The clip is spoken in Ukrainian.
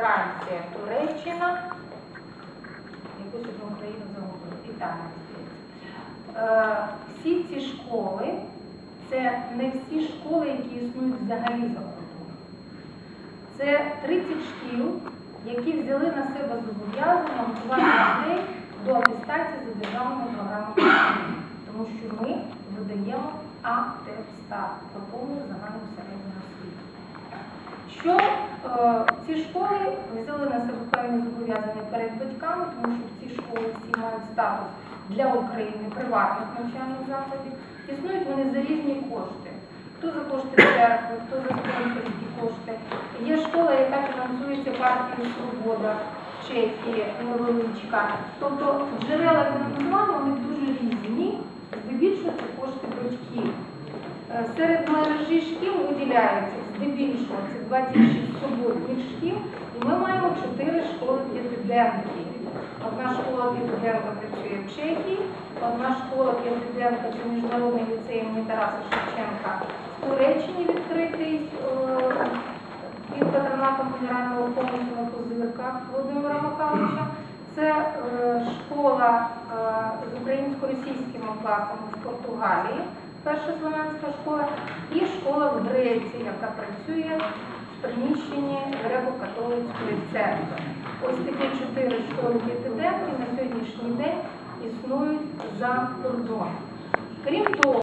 Франція, Туреччина. Якусь одну країну загубили. Італія. здається. Е, Всі ці школи це не всі школи, які існують взагалі за кордоном. Це 30 шкіл, які взяли на себе зобов'язання готувати дітей до атестації за державною програмою. Тому що ми видаємо атестат про повну загальну середню освіту. Що ці школи взяли на себе певні зобов'язання перед батьками, тому що ці школи всі мають статус для України приватних навчальних закладів. Існують вони за різні кошти. Хто за кошти церкви, хто за спонсорські кошти. Є школа, яка фінансується партією Свобода в Чехії, невеличка. Тобто джерела фінансування них дуже різні, здебільшого це кошти батьків. Е, Серед мережі шкіл виділяється здебільшого це 26 суботніх шкіл, і ми маємо 4 школи п'ятиденки. Одна школа п'ятиденка працює в Чехії, одна школа п'ятиденка це міжнародний ліцей імені Тараса Шевченка в Туреччині відкритий е, під патронатом генерального комісу на позирках Володимира Михайловича. Це е, школа е, з українсько-російськими класами в Португалії, перша слов'янська школа, і школа в Греції, яка працює приміщенні Греко-католицької церкви. Ось такі чотири школи п'ятиденки на сьогоднішній день існують за кордоном. Крім того,